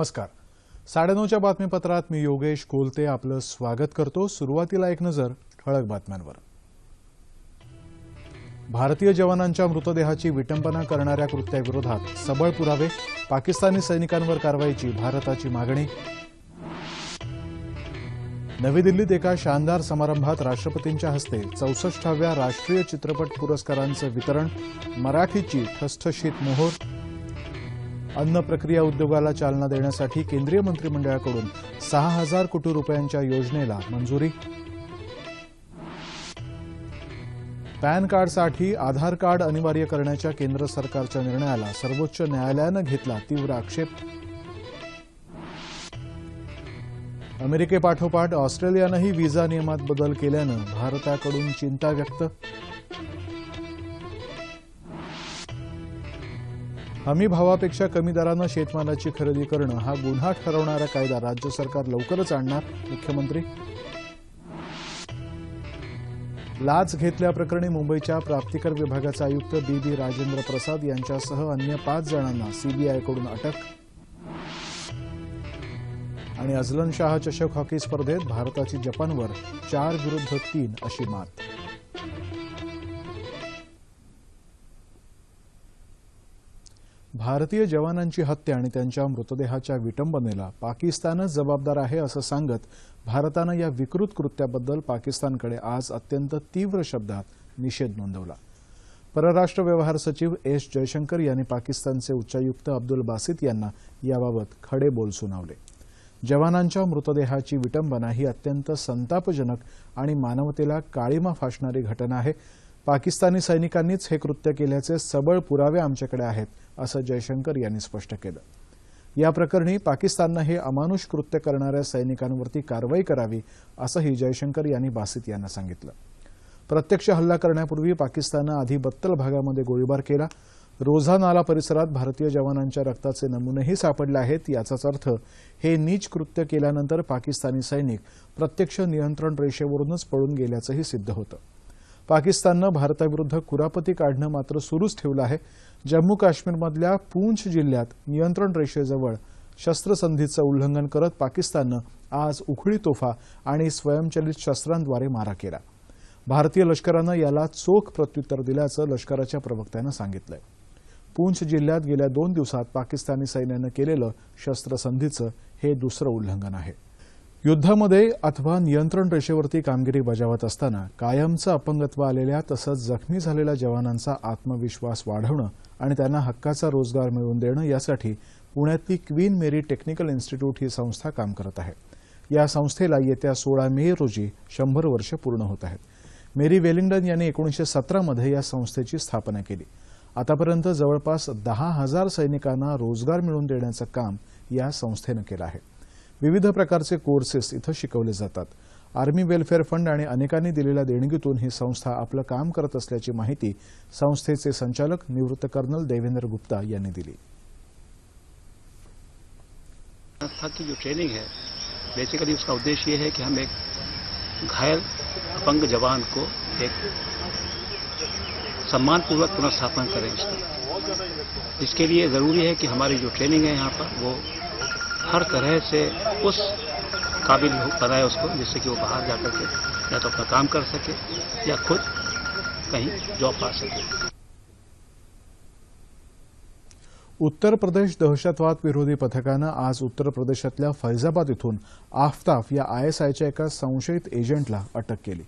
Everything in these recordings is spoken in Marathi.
नमस्कार. साडेनऊच्या बातमीपत्रात मी योगेश कोलते आपलं स्वागत करतो. सुरुवातीला एक नजर ठळक बातम्यांवर. भारतीय जवानांच्या मृतदेहाची विटंबना करणाऱ्या कृत्याविरोधात सबळ पुरावे पाकिस्तानी सैनिकांवर कारवाईची भारताची मागणी. नवी दिल्लीत एका शानदार समारंभात राष्ट्रपतींच्या हस्ते चौसष्टाव्या राष्ट्रीय चित्रपट पुरस्कारांचं वितरण मराठीची ठसठशीत मोहोर अन्न प्रक्रिया उद्योगाला चालना देण्यासाठी केंद्रीय मंत्रिमंडळाकडून सहा हजार कोटी रुपयांच्या योजनेला मंजुरी. पॅन कार्डसाठी आधार कार्ड अनिवार्य करण्याच्या केंद्र सरकारच्या निर्णयाला सर्वोच्च न्यायालयानं घेतला तीव्र आक्षेप. अमेरिकेपाठोपाठ ऑस्ट्रेलियानंही व्हिसा नियमात बदल केल्यानं भारताकडून चिंता व्यक्त. हमी भावापेक्षा कमी दरानं शेतमालाची खरेदी करणं हा गुन्हा ठरवणारा कायदा राज्य सरकार लवकरच आणणार मुख्यमंत्री. लाच घेतल्याप्रकरणी मुंबईच्या प्राप्तिकर विभागाचे आयुक्त बी बी राजेंद्र प्रसाद यांच्यासह अन्य पाच जणांना सीबीआयकडून अटक. आणि अझलन शाह चषक हॉकी स्पर्धेत भारताची जपानवर चार विरुद्ध तीन अशी मात. भारतीय जवानांची हत्या आणि त्यांच्या मृतदेहाच्या विटंबनेला पाकिस्तानच जबाबदार आहे असं सांगत भारतानं या विकृत कृत्याबद्दल पाकिस्तानकडे आज अत्यंत तीव्र शब्दात निषेध नोंदवला. परराष्ट्र व्यवहार सचिव एस जयशंकर यांनी पाकिस्तानचे उच्चायुक्त अब्दुल बासित यांना याबाबत खडे बोल सुनावले. जवानांच्या मृतदेहाची विटंबना ही अत्यंत संतापजनक आणि मानवतेला काळीमा फासणारी घटना आहे पाकिस्तानी सैनिकांनीच हे कृत्य केल्याचे सबळ पुरावे आमच्याकडे आहेत असं जयशंकर यांनी स्पष्ट केलं. या प्रकरणी पाकिस्ताननं हे अमानुष कृत्य करणाऱ्या सैनिकांवरती कारवाई करावी असंही जयशंकर यांनी बासित यांना सांगितलं. प्रत्यक्ष हल्ला करण्यापूर्वी पाकिस्ताननं आधी बत्तल भागामध्ये गोळीबार केला. रोझा नाला परिसरात भारतीय जवानांच्या रक्ताचे नमुनेही सापडले आहेत याचाच अर्थ हे नीच कृत्य केल्यानंतर पाकिस्तानी सैनिक प्रत्यक्ष नियंत्रण रेषेवरूनच पळून गेल्याचंही सिद्ध होतं. पाकिस्ताननं भारताविरुद्ध कुरापती काढणं मात्र सुरूच ठेवलं आहे. जम्मू काश्मीरमधल्या पूंछ जिल्ह्यात नियंत्रण रेषेजवळ शस्त्रसंधीचं उल्लंघन करत पाकिस्ताननं आज उखळी तोफा आणि स्वयंचलित शस्त्रांद्वारे मारा केला. भारतीय लष्करानं याला चोख प्रत्युत्तर दिल्याचं लष्कराच्या प्रवक्त्यानं सांगितलंय. पूंछ जिल्ह्यात गेल्या दोन दिवसात पाकिस्तानी सैन्यानं केलेलं शस्त्रसंधीचं हे दुसरं उल्लंघन आहे. युद्धामध्ये अथवा नियंत्रण रेषेवरती कामगिरी बजावत असताना कायमचं अपंगत्व आलेल्या तसंच जखमी झालेल्या जवानांचा आत्मविश्वास वाढवणं आणि त्यांना हक्काचा रोजगार मिळवून देणं यासाठी पुण्यातली क्वीन मेरी टेक्निकल इन्स्टिट्यूट ही संस्था काम करत आहे. या संस्थेला येत्या सोळा मे रोजी शंभर वर्ष पूर्ण होत आहेत. मेरी वेलिंग्टन यांनी एकोणीसशे सतरामध्ये या संस्थेची स्थापना केली. आतापर्यंत जवळपास दहा हजार सैनिकांना रोजगार मिळवून देण्याचं काम या संस्थेनं केलं आहे. विविध प्रकारचे कोर्सेस इथं शिकवले जातात. आर्मी वेलफेअर फंड आणि अनेकांनी दिलेल्या देणगीतून ही संस्था आपलं काम करत असल्याची माहिती संस्थेचे संचालक निवृत्त कर्नल देवेंद्र गुप्ता यांनी दिली. संस्था की जो ट्रेनिंग है बेसिकली उसका उद्देश्य ये है कि हम एक घायल अपंग जवान को एक सम्मानपूर्वक पुनर्स्थापन करें इसका। इसके लिए ज़रूरी है कि हमारी जो ट्रेनिंग है यहाँ पर वो हर तरह से उस काबिल हो- बनाए उसको जिससे कि वो बाहर जाकर के या तो अपना काम कर सके या खुद कहीं जॉब पा सके। उत्तर प्रदेश दहशतवाद विरोधी पथकानं आज उत्तर प्रदेशातल्या फैजाबाद इथून आफताफ या आयएसआयच्या एका संशयित एजंटला अटक केली.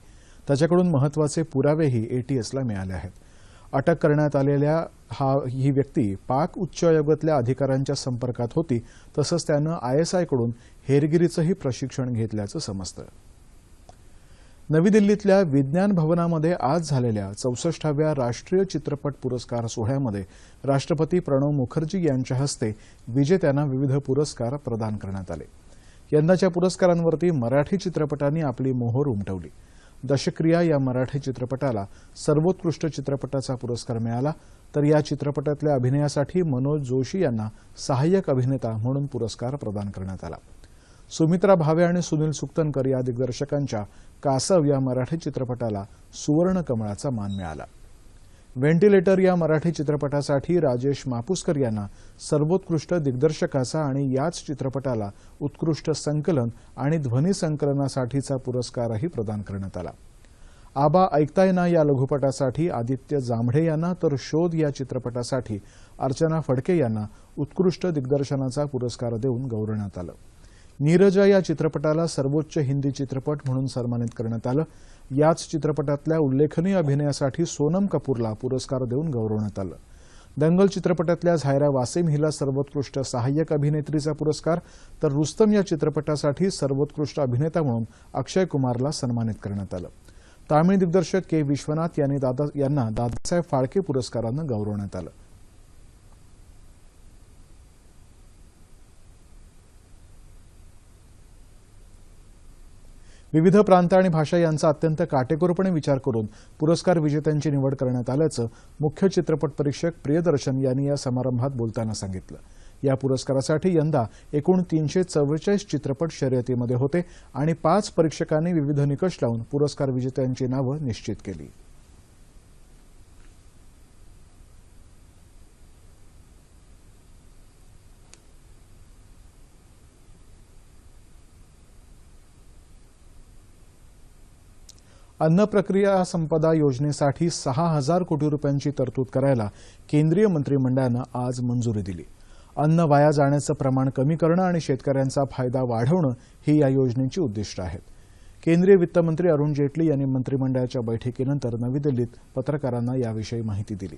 त्याच्याकडून महत्त्वाचे पुरावेही एटीएसला मिळाले आहेत. अटक करण्यात आलेल्या हा ही व्यक्ती पाक उच्च आयोगातल्या अधिकाऱ्यांच्या संपर्कात होती तसंच त्यानं आयएसआयकडून हेरगिरीचंही प्रशिक्षण घेतल्याचं समजतं. नवी दिल्लीतल्या विज्ञान भवनामध्ये आज झालेल्या चौसष्टाव्या राष्ट्रीय चित्रपट पुरस्कार सोहळ्यामध्ये राष्ट्रपती प्रणव मुखर्जी यांच्या हस्ते विजेत्यांना विविध पुरस्कार प्रदान करण्यात आले. यंदाच्या पुरस्कारांवरती मराठी चित्रपटांनी आपली मोहोर उमटवली. दशक्रिया या मराठी चित्रपटाला सर्वोत्कृष्ट चित्रपटाचा पुरस्कार मिळाला. तर या चित्रपटातल्या अभिनयासाठी मनोज जोशी यांना सहाय्यक अभिनेता म्हणून पुरस्कार प्रदान करण्यात आला. सुमित्रा भावे आणि सुनील सुक्तनकर या दिग्दर्शकांच्या कासव या मराठी चित्रपटाला सुवर्ण कमळाचा मान मिळाला. व्हेंटिलेटर या मराठी चित्रपटासाठी राजेश मापुसकर यांना सर्वोत्कृष्ट दिग्दर्शकाचा आणि याच चित्रपटाला उत्कृष्ट संकलन आणि ध्वनी संकलनासाठीचा पुरस्कारही प्रदान करण्यात आला. आबा ऐकताय ना या लघुपटासाठी आदित्य जांभळे यांना तर शोध या चित्रपटासाठी अर्चना फडके यांना उत्कृष्ट दिग्दर्शनाचा पुरस्कार देऊन गौरवण्यात आलं. नीरजा या चित्रपटाला सर्वोच्च हिंदी चित्रपट म्हणून सन्मानित करण्यात आलं. याच चित्रपटातल्या उल्लेखनीय अभिनयासाठी सोनम कपूरला पुरस्कार देऊन गौरवण्यात आलं. दंगल चित्रपटातल्या झायरा वासिम हिला सर्वोत्कृष्ट सहाय्यक अभिनेत्रीचा पुरस्कार तर रुस्तम या चित्रपटासाठी सर्वोत्कृष्ट अभिनेता म्हणून अक्षय कुमारला सन्मानित करण्यात आलं. तामिळ दिग्दर्शक के विश्वनाथ यांनी दादा यांना दादासाहेब फाळके पुरस्कारानं गौरवण्यात आलं. विविध प्रांत आणि भाषा यांचा अत्यंत काटेकोरपणे विचार करून पुरस्कार विजेत्यांची निवड करण्यात आल्याचं मुख्य चित्रपट परीक्षक प्रियदर्शन यांनी या समारंभात बोलताना सांगितलं. या पुरस्कारासाठी यंदा एकूण तीनशे चव्वेचाळीस चित्रपट शर्यतीमध्ये होते आणि पाच परीक्षकांनी विविध निकष लावून पुरस्कार विजेत्यांची नावं निश्चित केली. अन्न प्रक्रिया संपदा योजनेसाठी सहा हजार कोटी रुपयांची तरतूद करायला केंद्रीय मंत्रिमंडळानं आज मंजुरी दिली. अन्न वाया जाण्याचं प्रमाण कमी करणं आणि शेतकऱ्यांचा फायदा वाढवणं ही या योजनेची उद्दिष्ट आहेत. केंद्रीय वित्तमंत्री अरुण जेटली यांनी मंत्रिमंडळाच्या बैठकीनंतर नवी दिल्लीत पत्रकारांना याविषयी माहिती दिली.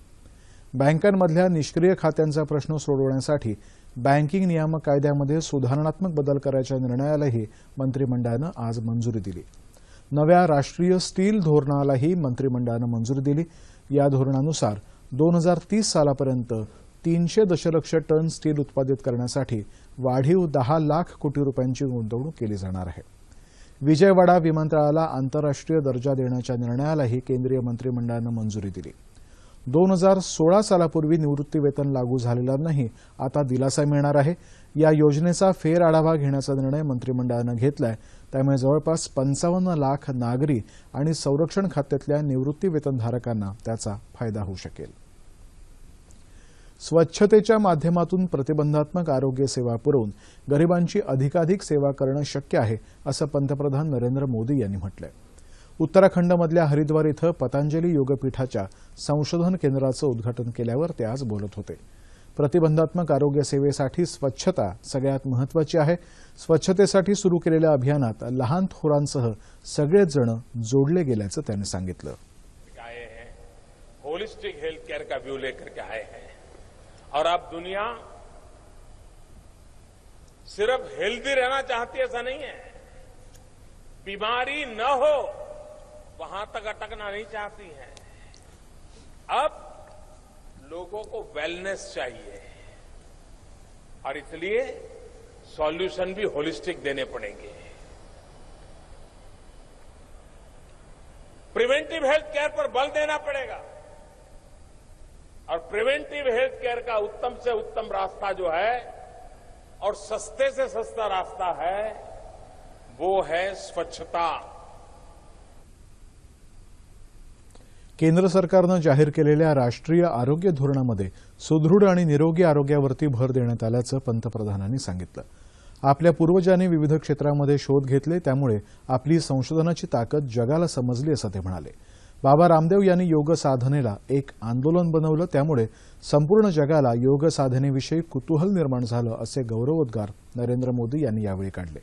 बँकांमधल्या निष्क्रिय खात्यांचा प्रश्न सोडवण्यासाठी बँकिंग नियामक कायद्यामध्ये सुधारणात्मक बदल करायच्या निर्णयालाही मंत्रिमंडळानं आज मंजुरी दिली. नव्या राष्ट्रीय स्टील धोरणालाही मंत्रिमंडळानं मंजुरी दिली. या धोरणानुसार दोन हजार तीस सालापर्यंत तीनशे दशलक्ष टन स्टील उत्पादित करण्यासाठी वाढीव दहा लाख कोटी रुपयांची गुंतवणूक केली जाणार आहे. विजयवाडा विमानतळाला आंतरराष्ट्रीय दर्जा देण्याच्या निर्णयालाही केंद्रीय मंत्रिमंडळानं मंजुरी दिली. दोन हजार सोळा सालापूर्वी निवृत्तीवेतन लागू झालेला नाही आता दिलासा मिळणार आहे. या योजनेचा फेर आढावा घेण्याचा निर्णय मंत्रिमंडळानं घेतलाय. त्यामुळे जवळपास पंचावन्न लाख नागरी आणि संरक्षण खात्यातल्या निवृत्तीवेतनधारकांना त्याचा फायदा होऊ शकेल. स्वच्छतेच्या माध्यमातून प्रतिबंधात्मक आरोग्य सेवा पुरवून गरिबांची अधिकाधिक सेवा करणं शक्य आहे असं पंतप्रधान नरेंद्र मोदी यांनी म्हटलंय. उत्तराखंडमधल्या हरिद्वार इथं पतंजली योगपीठाच्या संशोधन केंद्राचं उद्घाटन केल्यावर ते आज बोलत होते. प्रतिबंधात्मक आरोग्य सेवेसाठी स्वच्छता सगळ्यात महत्वाची आहे. स्वच्छतेसाठी सुरू केलेल्या अभियानात लहान थोरांसह सगळेच जण जोडले गेल्याचं त्यांनी सांगितलं. आए हैं. होलिस्टिक हेल्थ केयर का व्यू लेकर के आए हैं. और अब दुनिया सिर्फ हेल्दी रहना चाहती है ऐसा नहीं है. बीमारी न हो वहां तक अटकना नहीं चाहती है. अब लोगों को वेलनेस चाहिए। और इसलिए सॉल्यूशन भी होलिस्टिक देने पड़ेंगे। प्रिवेंटिव हेल्थ केयर पर बल देना पड़ेगा। और प्रिवेंटिव हेल्थ केयर का उत्तम से उत्तम रास्ता जो है, और सस्ते से सस्ता रास्ता है, वो है स्वच्छता। केंद्र सरकारनं जाहीर केलेल्या राष्ट्रीय आरोग्य धोरणामध्ये सुदृढ आणि निरोगी आरोग्यावरती भर देण्यात आल्याचं पंतप्रधानांनी सांगितलं. आपल्या पूर्वजांनी विविध क्षेत्रामध्ये शोध घेतले त्यामुळे आपली संशोधनाची ताकद जगाला समजली असं ते म्हणाले. बाबा रामदेव यांनी योग साधनेला एक आंदोलन बनवलं त्यामुळे संपूर्ण जगाला योग साधनेविषयी कुतूहल निर्माण झालं असे गौरवोद्गार नरेंद्र मोदी यांनी यावेळी काढले.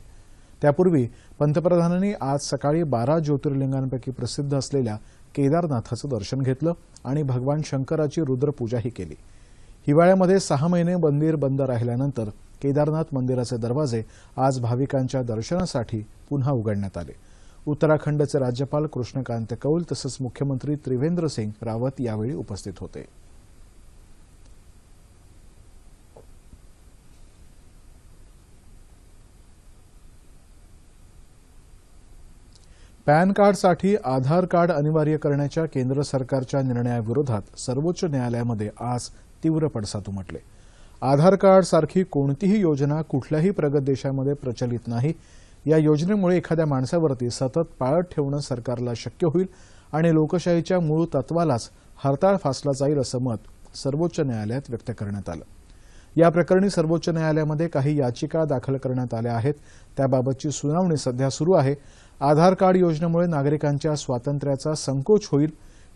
त्यापूर्वी पंतप्रधानांनी आज सकाळी बारा ज्योतिर्लिंगांपैकी प्रसिद्ध असलेल्या केदारनाथाचं दर्शन घेतलं आणि भगवान शंकराची रुद्रपूजाही केली. हिवाळ्यामध्ये सहा महिने मंदिर बंद राहिल्यानंतर केदारनाथ मंदिराचे दरवाजे आज भाविकांच्या दर्शनासाठी पुन्हा उघडण्यात आले. उत्तराखंडचे राज्यपाल कृष्णकांत कौल तसंच मुख्यमंत्री त्रिवेंद्र सिंग रावत यावेळी उपस्थित होते. पॅन कार्डसाठी आधार कार्ड अनिवार्य करण्याच्या केंद्र सरकारच्या निर्णयाविरोधात सर्वोच्च न्यायालयामध्ये आज तीव्र पडसाद उमटले. आधार कार्ड सारखी कोणतीही योजना कुठल्याही प्रगत देशामध्ये प्रचलित नाही. या योजनेमुळे एखाद्या माणसावरती सतत पाळत ठेवणं सरकारला शक्य होईल आणि लोकशाहीच्या मूळ तत्वालाच हरताळ फासला जाईल असं मत सर्वोच्च न्यायालयात व्यक्त करण्यात आलं. या प्रकरणी सर्वोच्च न्यायालयामध्ये काही याचिका दाखल करण्यात आल्या आहेत. त्याबाबतची सुनावणी सध्या सुरू आहे. आधार कार्ड योजनेमुळे नागरिकांच्या स्वातंत्र्याचा संकोच होईल.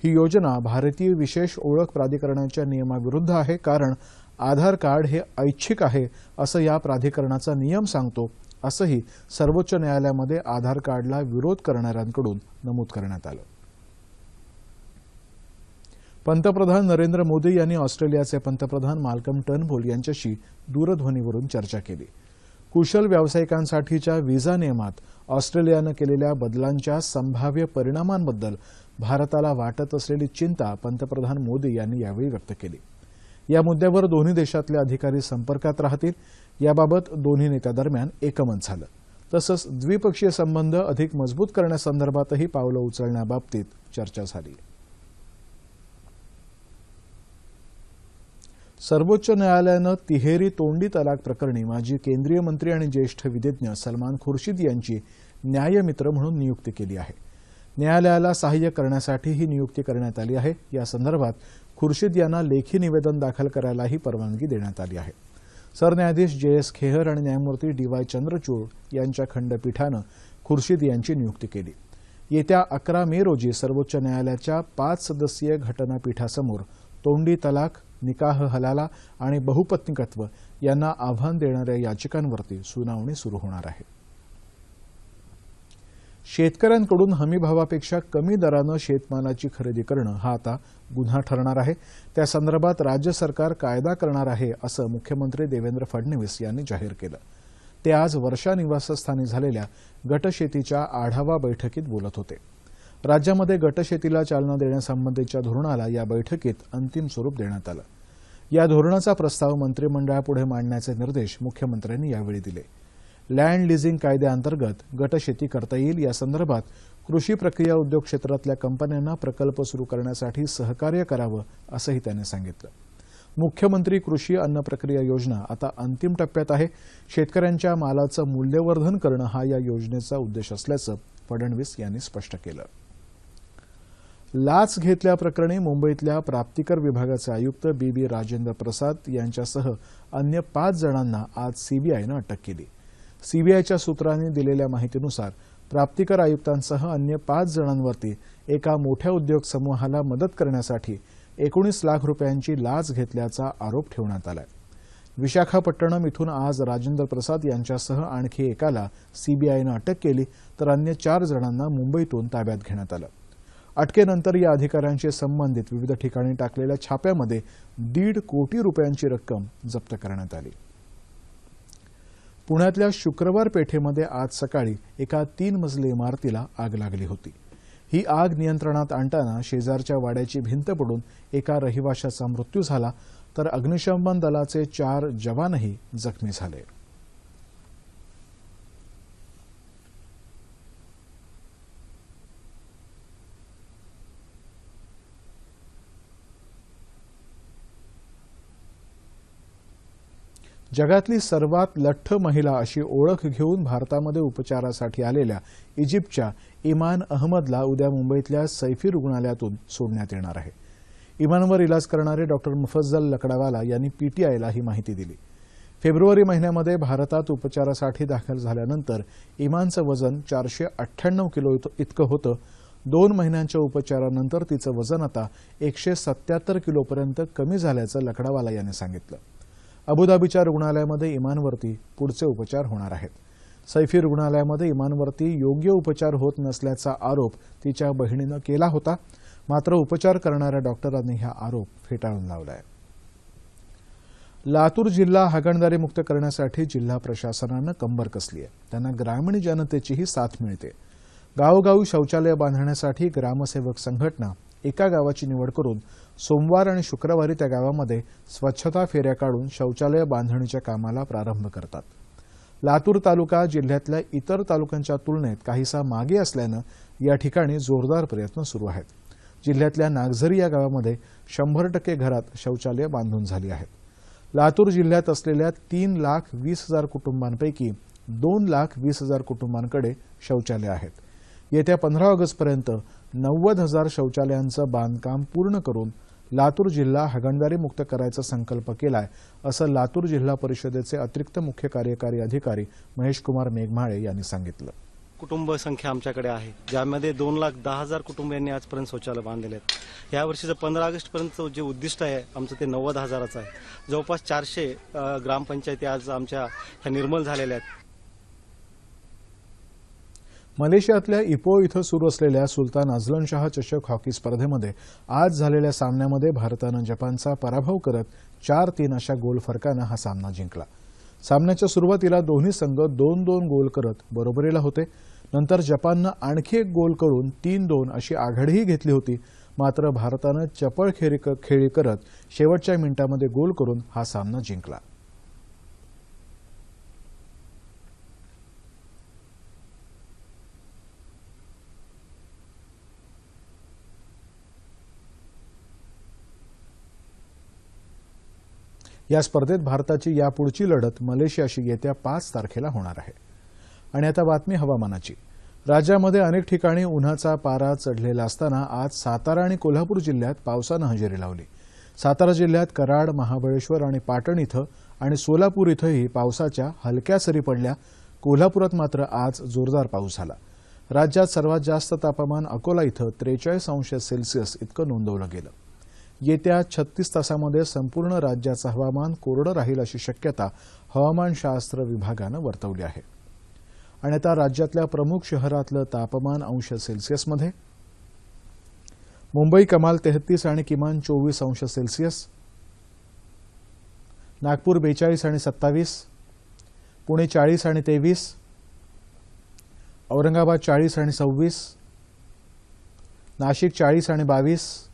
ही योजना भारतीय विशेष ओळख प्राधिकरणाच्या नियमाविरुद्ध आहे कारण आधार कार्ड हे ऐच्छिक आहे असं या प्राधिकरणाचा नियम सांगतो. असंही सर्वोच्च न्यायालयामध्ये आधार कार्डला विरोध करणाऱ्यांकडून नमूद करण्यात आलं. पंतप्रधान नरेंद्र मोदी यांनी ऑस्ट्रेलियाचे पंतप्रधान माल्कम टर्नबोल यांच्याशी दूरध्वनीवरून चर्चा केली. कुशल व्यावसायिकांसाठीच्या व्हिसा नियमात ऑस्ट्रेलियानं केलेल्या बदलांच्या संभाव्य परिणामांबद्दल भारताला वाटत असलेली चिंता पंतप्रधान मोदी यांनी यावेळी व्यक्त केली. या मुद्द्यावर दोन्ही देशातले अधिकारी संपर्कात राहतील याबाबत दोन्ही नेत्यादरम्यान एकमत झालं. तसंच द्विपक्षीय संबंध अधिक मजबूत करण्यासंदर्भातही पावलं उचलण्याबाबतीत चर्चा झाली. सर्वोच्च न्यायालयानं तिहेरी तोंडी तलाक प्रकरणी माजी केंद्रीय मंत्री आणि ज्येष्ठ विधिज्ञ सलमान खुर्शीद यांची न्यायमित्र म्हणून नियुक्ती केली आहे. न्यायालयाला सहाय्य करण्यासाठी ही नियुक्ती करण्यात आली आहे. या संदर्भात खुर्शीद यांना लेखी निवेदन दाखल करायलाही परवानगी देण्यात आली आहे. सरन्यायाधीश जे एस खेहर आणि न्यायमूर्ती डी वाय चंद्रचूड यांच्या खंडपीठानं खुर्शीद यांची नियुक्ती केली. येत्या अकरा मे रोजी सर्वोच्च न्यायालयाच्या पाच सदस्यीय घटनापीठासमोर तोंडी तलाक निकाह हलाला आणि बहुपत्निकत्व यांना आव्हान देणाऱ्या याचिकांवरती सुनावणी सुरू होणार आहे. शेतकऱ्यांकडून हमीभावापेक्षा कमी दरानं शेतमालाची खरेदी करणं हा आता गुन्हा ठरणार आहे. त्या संदर्भात राज्य सरकार कायदा करणार आहे असं मुख्यमंत्री देवेंद्र फडणवीस यांनी जाहीर केलं. ते आज वर्षा निवासस्थानी झालेल्या गटशेतीच्या आढावा बैठकीत बोलत होते. राज्यामध्ये गटशेतीला चालना देण्यासंबंधीच्या धोरणाला या बैठकीत अंतिम स्वरूप देण्यात आलं. या धोरणाचा प्रस्ताव मंत्रिमंडळापुढे मांडण्याचे निर्देश मुख्यमंत्र्यांनी यावेळी दिले. लँड लिझिंग कायद्याअंतर्गत गटशेती करता येईल या संदर्भात कृषी प्रक्रिया उद्योग क्षेत्रातल्या कंपन्यांना प्रकल्प सुरू करण्यासाठी सहकार्य करावं असंही त्यांनी सांगितलं. मुख्यमंत्री कृषी अन्न प्रक्रिया योजना आता अंतिम टप्प्यात आहे. शेतकऱ्यांच्या मालाचं मूल्यवर्धन करणं हा या योजनेचा उद्देश असल्याचं फडणवीस यांनी स्पष्ट केलं. लाच घेतल्याप्रकरणी मुंबईतल्या प्राप्तिकर विभागाचे आयुक्त बी बी राजेंद्र प्रसाद यांच्यासह अन्य पाच जणांना आज सीबीआयनं अटक केली. सीबीआयच्या सूत्रांनी दिलेल्या माहितीनुसार प्राप्तिकर आयुक्तांसह अन्य पाच जणांवरती एका मोठ्या उद्योग समूहाला मदत करण्यासाठी एकोणीस लाख रुपयांची लाच घेतल्याचा आरोप ठेवण्यात आलाय. विशाखापट्टणम इथून आज राजेंद्र प्रसाद यांच्यासह आणखी एकाला सीबीआयनं अटक केली तर अन्य चार जणांना मुंबईतून ताब्यात घेण्यात आलं. अटकेनंतर या अधिकाऱ्यांशी संबंधित विविध ठिकाणी टाकलेल्या छाप्यामध्ये दीड कोटी रुपयांची रक्कम जप्त करण्यात आली. पुण्यातल्या शुक्रवार पेठेमध्ये आज सकाळी एका तीन मजली इमारतीला आग लागली होती. ही आग नियंत्रणात आणताना शेजारच्या वाड्याची भिंत पडून एका रहिवाशाचा मृत्यू झाला तर अग्निशमन दलाचे चार जवानही जखमी झाले. जगातली सर्वात लठ्ठ महिला अशी ओळख घेऊन भारतामध्ये उपचारासाठी आलेल्या इजिप्तच्या इमान अहमदला उद्या मुंबईतल्या सैफी रुग्णालयातून सोडण्यात येणार आहे. इमानवर इलाज करणारे डॉक्टर मुफज्जल लकडावाला यांनी पीटीआयला ही माहिती दिली. फेब्रुवारी महिन्यामध्ये भारतात उपचारासाठी दाखल झाल्यानंतर इमानचं वजन चारशे अठ्ठ्याण्णव किलो इतकं होतं. दोन महिन्यांच्या उपचारानंतर तिचं वजन आता एकशे सत्याहत्तर किलोपर्यंत कमी झाल्याचं लकडावाला यांनी सांगितलं. अबुधाबीच्या रुग्णालयामध्ये इमानवरती पुढचे उपचार होणार आहेत. सैफी रुग्णालयामध्ये इमानवरती योग्य उपचार होत नसल्याचा आरोप तिच्या बहिणीनं केला होता. मात्र उपचार करणाऱ्या डॉक्टरांनी हा आरोप फेटाळून लावलाय. लातूर जिल्हा हागणदारी मुक्त करण्यासाठी जिल्हा प्रशासनानं कंबर कसली आहे. त्यांना ग्रामीण जनतेचीही साथ मिळते. गावोगावी शौचालय बांधण्यासाठी ग्रामसेवक संघटना एका गावाची निवड करून सोमवार आणि शुक्रवारी त्या गावामध्ये स्वच्छता फेऱ्या काढून शौचालय बांधणीच्या कामाला प्रारंभ करतात. लातूर तालुका जिल्ह्यातल्या इतर तालुक्यांच्या तुलनेत काहीसा मागे असल्यानं या ठिकाणी जोरदार प्रयत्न सुरू आहेत. जिल्ह्यातल्या नागझरी या गावामध्ये शंभर टक्के घरात शौचालय बांधून झाली आहेत. लातूर जिल्ह्यात असलेल्या तीन लाख वीस हजार कुटुंबांपैकी दोन लाख वीस हजार कुटुंबांकडे शौचालय आहेत. येत्या पंधरा ऑगस्टपर्यंत नव्वद हजार शौचालयांचं बांधकाम पूर्ण करून लातूर जिल्हा हागणदारी मुक्त करायचा संकल्प केलाय असं लातूर जिल्हा परिषदेचे अतिरिक्त मुख्य कार्यकारी अधिकारी महेश कुमार मेघमाळे यांनी सांगितलं. कुटुंब संख्या आमच्याकडे आहे ज्यामध्ये दोन लाख दहा हजार कुटुंबियांनी आजपर्यंत शौचालय बांधलेले आहेत. या वर्षीचं पंधरा ऑगस्टपर्यंत जे उद्दिष्ट आहे आमचं ते नव्वद हजाराचं आहे. जवळपास चारशे ग्रामपंचायती आज आमच्या ह्या निर्मल झालेल्या आहेत. मलेशियातल्या इपो इथं सुरू असलेल्या सुलतान अझलन शाह चषक हॉकी स्पर्धेमध्ये आज झालेल्या सामन्यामध्ये भारतानं जपानचा पराभव करत चार तीन अशा गोल फरकानं हा सामना जिंकला. सामन्याच्या सुरुवातीला दोन्ही संघ दोन दोन गोल करत बरोबरीला होते. नंतर जपाननं आणखी एक गोल करून तीन दोन अशी आघाडीही घेतली होती. मात्र भारतानं चपळ खेळी खेळी करत शेवटच्या मिनिटामध्ये गोल करून हा सामना जिंकला. या स्पर्धेत भारताची यापुढची लढत मलेशियाशी येत्या पाच तारखेला होणार आहे. आणि आता बातमी हवामानाची. राज्यामध्ये अनेक ठिकाणी उन्हाचा पारा चढलेला असताना आज सातारा आणि कोल्हापूर जिल्ह्यात पावसानं हजेरी लावली. सातारा जिल्ह्यात कराड महाबळेश्वर आणि पाटण इथं आणि सोलापूर इथंही पावसाच्या हलक्या सरी पडल्या. कोल्हापुरात मात्र आज जोरदार पाऊस झाला. राज्यात सर्वात जास्त तापमान अकोला इथं त्रेचाळीस अंश सेल्सिअस इतकं नोंदवलं गेलं. येत्या छत्तीस तासामध्ये संपूर्ण राज्याचं हवामान कोरडं राहील अशी शक्यता हवामानशास्त्र विभागानं वर्तवली आहे. आणि आता राज्यातल्या प्रमुख शहरातलं तापमान अंश सेल्सिअसमध्ये. मुंबई कमाल तेहतीस आणि किमान चोवीस अंश सेल्सिअस. नागपूर बेचाळीस आणि सत्तावीस. पुणे चाळीस आणि तेवीस. औरंगाबाद चाळीस आणि सव्वीस. नाशिक चाळीस आणि बावीस.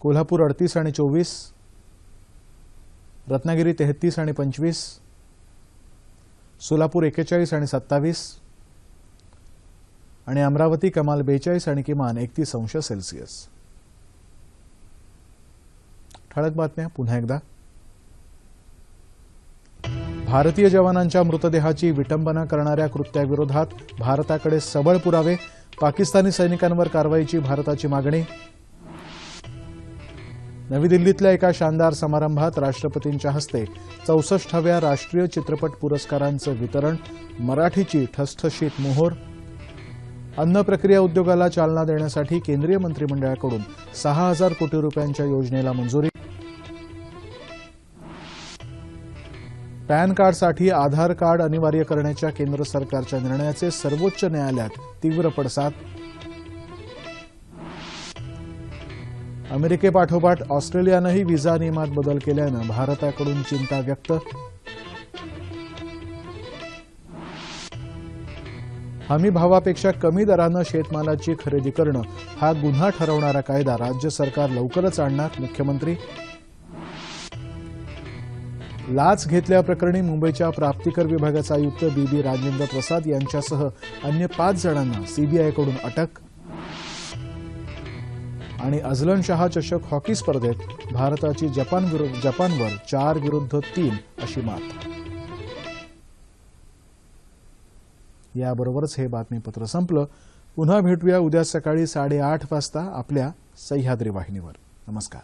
कोल्हापूर अडतीस आणि चोवीस रत्नागिरी तेहतीस आणि पंचवीस सोलापूर एक्केचाळीस आणि सत्तावीस आणि अमरावती कमाल बेचाळीस आणि किमान एकतीस अंश सेल्सिअस. ठळक बातम्या पुन्हा एकदा. भारतीय जवानांच्या मृतदेहाची विटंबना करणाऱ्या कृत्याविरोधात भारताकडे सबळ पुरावे पाकिस्तानी सैनिकांवर कारवाईची भारताची मागणी नवी दिल्लीतल्या एका शानदार समारंभात राष्ट्रपतींच्या हस्ते चौसष्टाव्या राष्ट्रीय चित्रपट पुरस्कारांचं वितरण मराठीची ठसठशीत मोहोर अन्न प्रक्रिया उद्योगाला चालना देण्यासाठी केंद्रीय मंत्रिमंडळाकडून सहा हजार कोटी रुपयांच्या योजनेला मंजुरी. पॅन कार्डसाठी आधार कार्ड अनिवार्य करण्याच्या केंद्र सरकारच्या निर्णयाचे सर्वोच्च न्यायालयात तीव्र पडसाद. अमेरिकेपाठोपाठ ऑस्ट्रेलियानंही व्हिसा नियमात बदल केल्यानं भारताकडून चिंता व्यक्त. हमी भावापेक्षा कमी दरानं शेतमालाची खरेदी करणं हा गुन्हा ठरवणारा कायदा राज्य सरकार लवकरच आणणार मुख्यमंत्री. लाच घेतल्याप्रकरणी मुंबईच्या प्राप्तिकर विभागाचे आयुक्त बी बी राजेंद्र प्रसाद यांच्यासह अन्य पाच जणांना सीबीआयकडून अटक. आणि अझलन शहा चषक हॉकी स्पर्धेत भारताची जपान विरुद्ध जपानवर चार विरुद्ध तीन अशी मात. याबरोबरच हे बातमीपत्र संपलं. पुन्हा भेटूया उद्या सकाळी साडेआठ वाजता आपल्या सह्याद्री वाहिनीवर. नमस्कार.